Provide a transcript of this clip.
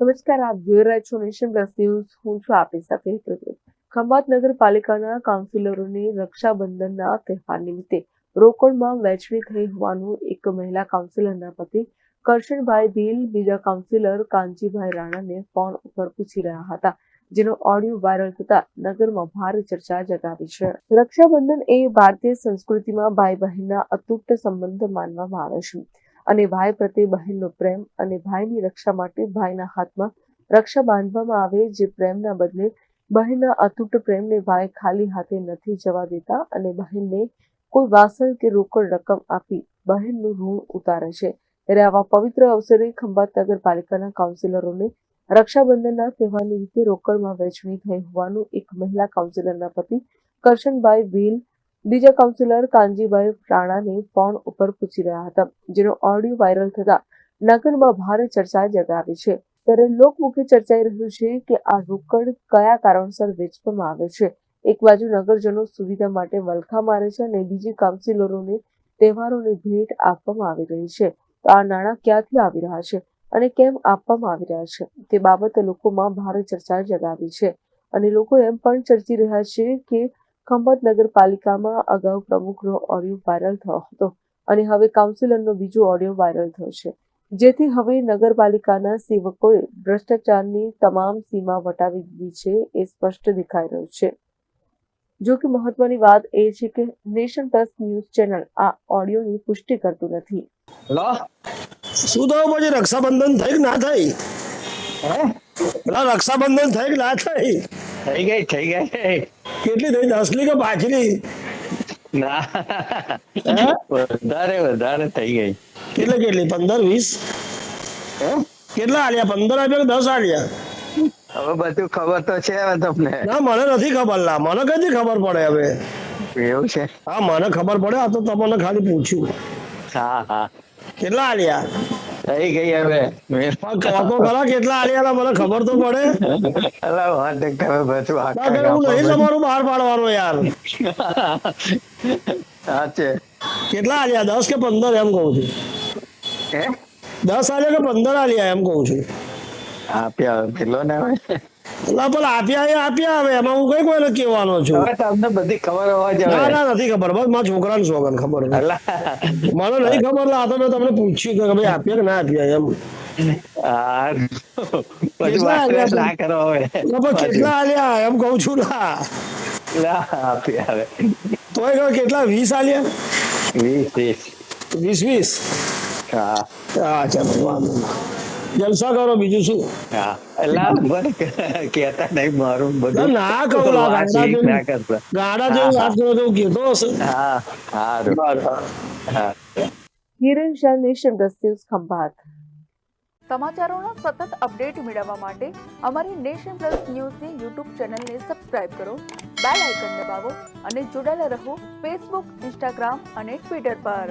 નમસ્કાર, આપ જોઈ રહ્યા છો નેશન પ્લસ ન્યૂઝ. હું છું આપની સાથે ખંભાત નગરપાલિકાના કાઉન્સિલરોની રક્ષાબંધનના તહેવાર નિમિત્તે રોકડમાં વહેંચણી થઈ હોવાનું એક મહિલા કાઉન્સિલરના પતિ કરશનભાઈ ભીલ, બીજા કાઉન્સિલર કાનજીભાઈ રાણાને ફોન ઉપર પૂછી રહ્યા હતા, જેનો ઓડિયો વાયરલ થતા નગરમાં ભારે ચર્ચા જગાવી છે. રક્ષાબંધન એ ભારતીય સંસ્કૃતિમાં ભાઈ બહેનના અતૂટ સંબંધ માનવામાં આવે છે. અને ભાઈ પ્રત્યે બહેનનો પ્રેમ અને ભાઈની રક્ષા માટે ભાઈના હાથમાં રક્ષા બાંધવામાં આવે, જે પ્રેમના બદલે બહેનના અતૂટ પ્રેમને ભાઈ ખાલી હાથે નથી જવા દેતા અને બહેનને કોઈ વાસણ કે રોકડ રકમ આપી બહેનનું ઋણ ઉતારે છે. ત્યારે આવા પવિત્ર અવસરે ખંભાત નગરપાલિકાના કાઉન્સિલરોને રક્ષાબંધનના તહેવારની રીતે રોકડમાં વહેંચણી થઈ હોવાનું એક મહિલા કાઉન્સિલરના પતિ કરશનભાઈ ભીલ બીજા કાઉન્સિલર કાનજીભાઈ રાણાને ફોન ઉપર પૂછી રહ્યા હતા, જેનો ઓડિયો વાયરલ થતા નગરમાં ભારે ચર્ચા જગાવી છે. ત્યારે લોકમુખે ચર્ચાઈ રહ્યું છે કે આ રોકડ કયા કારણસર વેચવામાં આવે છે. એક બાજુ નગરજનો સુવિધા માટે વલખા મારે છે અને બીજી કાઉન્સિલરોને તહેવારોની ભેટ આપવામાં આવી રહી છે. તો આ નાણાં ક્યાંથી આવી રહ્યા છે અને કેમ આપવામાં આવી રહ્યા છે તે બાબતે લોકોમાં ભારે ચર્ચા જગાવી છે. અને લોકો એમ પણ ચર્ચી રહ્યા છે કે ખંભાત નગરપાલિકામાં અગાઉ પ્રમુખનો ઓડિયો વાયરલ થયો હતો અને હવે કાઉન્સિલરનો બીજો ઓડિયો વાયરલ થયો છે. જેથી હવે નગરપાલિકાના સેવકોએ ભ્રષ્ટાચારની તમામ સીમા વટાવી દીધી છે એ સ્પષ્ટ દેખાઈ રહ્યું છે. જો કે મહત્વની વાત એ છે કે નેશન પ્લસ ન્યૂઝ ચેનલ આ ઓડિયોની પુષ્ટિ કરતું નથી. શું થયું પછી? રક્ષાબંધન થઈ કે ના થઈ? હે? પેલા રક્ષાબંધન થઈ કે ના થઈ? થઈ ગઈ થઈ ગઈ. કેટલી થઈ? દસલી કે પાછલી? ના. વધારે વધારે થઈ ગઈ. કેટલી કેટલી? પંદર વીસ? કેટલા આલ્યા? પંદર આપ્યા કે દસ આલ્યા? હવે બધું ખબર તો છે હવે તમને. ના મને નથી ખબર. ના મને કઈ ખબર પડે હવે? એવું છે? હા મને ખબર પડે. આ તો તમને ખાલી પૂછ્યું. હા હા. કેટલા આલ્યા? થઈ ગઈ હવે. કાકો ખરા કેટલા આલ્યા મને ખબર તો પડે. અલા વાત તમે બધું આખા હું નહીં તમારું બહાર પાડવાનું યાર. સાચે. કેટલા આલ્યા દસ કે પંદર એમ કહું છું. હે? દસ આલ્યા કે પંદર આલ્યા એમ કહું છું. આપ્યા પેલો ને હવે. એટલે પણ આપ્યા એ આપ્યા હવે. એમાં હું કઈ કોઈને કહેવાનો છું? હવે તમને બધી ખબર હોવા જ ના ના નથી ખબર. બસ મારા છોકરાને શોખન ખબર મને નહીં ખબર લા તો મેં તમને પૂછ્યું કે ભાઈ આપ્યા કે ના આપ્યા એમ. કેટલા આલ્યા એમ છું લા, તોય વીસ આલ્યા? વીસ વીસ. વીસ વીસ? હા. હા ચાલો વાંધો. જલસા કરો બીજું શું? હા અલા મને કહેતા નહીં મારું બધું. ના કહું લા, વાત ગાંડા એક જેવું. ના કરતા. ગાડા જેવું વાત કરો તો હું હશે. હા હા. Hiren Shah nation news Khambhat. સમાચારોનો સતત અપડેટ મેળવવા માટે અમારી નેશન પ્લસ ન્યૂઝની યુટ્યુબ ચેનલને સબસ્ક્રાઇબ કરો બેલ આઇકન દબાવો અને જોડાયેલા રહો ફેસબુક ઇન્સ્ટાગ્રામ અને ટ્વિટર પર.